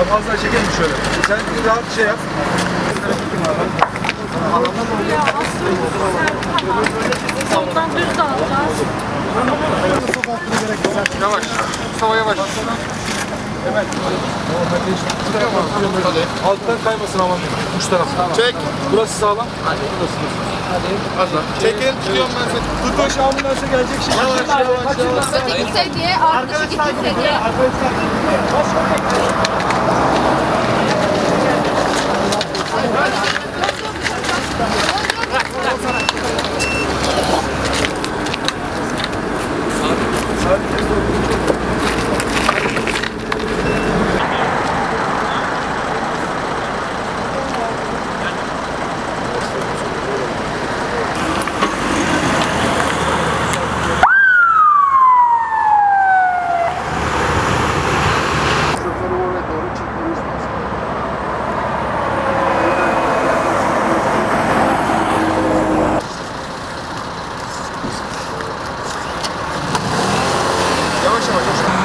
Abi az daha çekelim şöyle. Sen bir rahat şey yap. Soldan düz dağılacağız. Yavaş. Mustafa yavaş. Hemen. Alttan kaymasın aman. Uç taraf. Çek. Burası sağlam. Hadi. Burası. Hadi. Çekin. Tutuyorum ben seni. Tut başı ambulansa gelecek şimdi. Yavaş yavaş yavaş. Öteki sedye, arkadaki sedye. Baş 为什么就是？